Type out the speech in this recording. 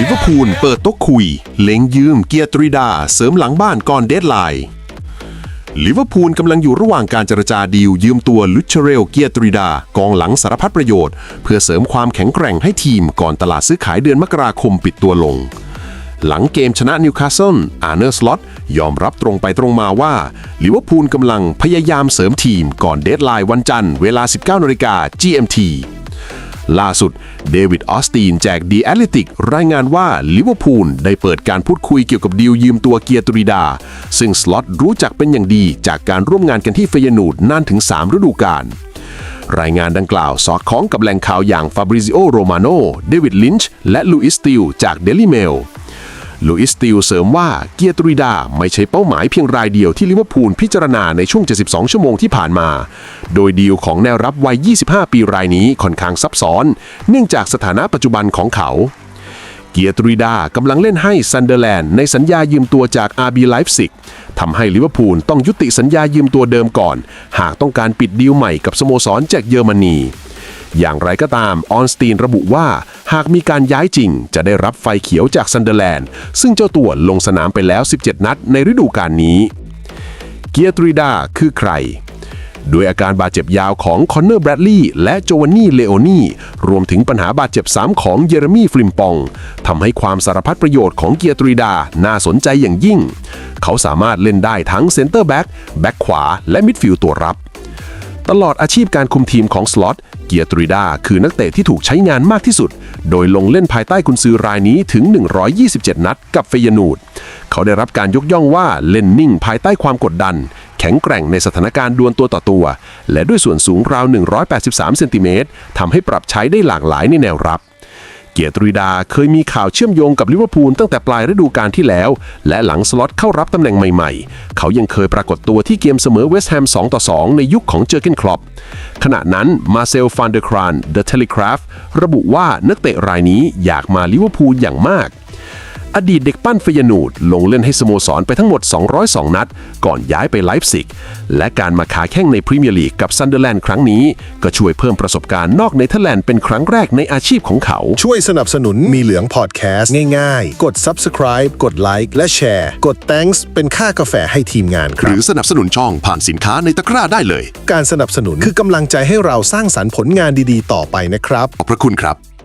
ลิเวอร์พูลเปิดโต๊ะคุย เล็งยืมเกียร์ตรีดา เสริมหลังบ้านก่อนเดดไลน์ลิเวอร์พูลกำลังอยู่ระหว่างการเจรจาดีลยืมตัวลุชเรลเกียร์ตรีดา กองหลังสารพัดประโยชน์ เพื่อเสริมความแข็งแกร่งให้ทีมก่อนตลาดซื้อขายเดือนมกราคมปิดตัวลง หลังเกมชนะนิวคาสเซิลอาร์เนอร์สล็อตยอมรับตรงไปตรงมาว่าลิเวอร์พูลกำลังพยายามเสริมทีมก่อนเดดไลน์วันจันทร์เวลา 19นาฬิกา GMT ล่าสุดเดวิดออสตีนแจกดีแอตเลติกรายงานว่าลิเวอร์พูลได้เปิดการพูดคุยเกี่ยวกับดีลยืมตัวเกียร์ตรีดา ซึ่งสล็อตรู้จักเป็นอย่างดีจากการร่วมงานกันที่เฟยนูดนานถึง 3 ฤดูกาลรายงานดังกล่าวสอดคล้องกับแหล่งข่าวอย่างฟาบริซิโอโรมาโนเดวิดลินช์และลูอิสติลจากเดลี่เมล ลูอิสติลเสริมว่าเกียร์ตรีดาไม่ใช่เป้าหมายเพียงรายเดียวที่ลิเวอร์พูลพิจารณาในช่วง 72 ชั่วโมงที่ผ่านมา โดยดีลของแนวรับวัย 25 ปีรายนี้ค่อนข้างซับซ้อน เนื่องจากสถานะปัจจุบันของเขา เกียร์ตรีดากำลังเล่นให้ซันเดอร์แลนด์ในสัญญายืมตัวจาก RB Leipzig ทำให้ลิเวอร์พูลต้องยุติสัญญายืมตัวเดิมก่อน หากต้องการปิดดีลใหม่กับสโมสรจากเยอรมนี อย่างไรก็ตาม ออนสตีนระบุว่า หากมีการย้ายจริง จะได้รับไฟเขียวจากซันเดอร์แลนด์ ซึ่งเจ้าตัวลงสนามไปแล้ว 17 นัดในฤดูกาลนี้ เกียร์ตรีดาคือใครด้วยอาการบาดเจ็บยาวของคอนเนอร์แบรดลีย์และโจวานนี่เลโอนีรวมถึงปัญหาบาดเจ็บซ้ำของเยเรมีฟริมปองทำให้ความสารพัดประโยชน์ของเกียร์ตรีดา น่าสนใจอย่างยิ่ง เขาสามารถเล่นได้ทั้งเซนเตอร์แบ็กแบ็กขวา และมิดฟิลด์ตัวรับ ตลอดอาชีพการคุมทีมของสล็อต เกียร์ตริดาคือนักเตะที่ถูกใช้งานมากที่สุด โดยลงเล่นภายใต้คุณซือรายนี้ถึง 127 นัดกับเฟยนูด เขาได้รับการยกย่องว่าเล่นนิ่งภายใต้ความกดดัน แข็งแกร่งในสถานการณ์ดวลตัวต่อตัว และด้วยส่วนสูงราว 183 เซนติเมตรทำให้ปรับใช้ได้หลากหลายในแนวรับ เกียรติรีดาเคยมีข่าวเชื่อมโยงกับลิเวอร์พูลตั้งแต่ปลายฤดูกาลที่แล้ว และหลังสล็อตเข้ารับตำแหน่งใหม่ๆ เขายังเคยปรากฏตัวที่เกมเสมอเวสต์แฮม 2 ต่อ 2 ในยุคของเจอร์เกนคลอปขณะนั้นมาเซลฟานเดอร์ครานเดอะเทเลกราฟระบุว่านักเตะรายนี้อยากมาลิเวอร์พูลอย่างมาก อดีตเด็กปั้นเฟยนูดลงเล่นให้สโมสรไปทั้งหมด 202 นัด ก่อนย้ายไปไลฟ์ซิก และการมาขาแข้งในพรีเมียร์ลีกกับซันเดอร์แลนด์ครั้งนี้ ก็ช่วยเพิ่มประสบการณ์นอกเนเธอร์แลนด์เป็นครั้งแรกในอาชีพของเขา ช่วยสนับสนุนมีเหลืองพอดแคสต์ง่ายๆ กด subscribe กดไลค์และแชร์ กด thanks เป็นค่ากาแฟให้ทีมงานคหรัรืบอสนับสนุนช่องผ่านสินค้าในตะกร้าได้เลย การสนับสนุนคือกำลังใจให้เราสร้างสรรค์ผลงานดีๆ ต่อไปนะครับ ขอบพระคุณครับ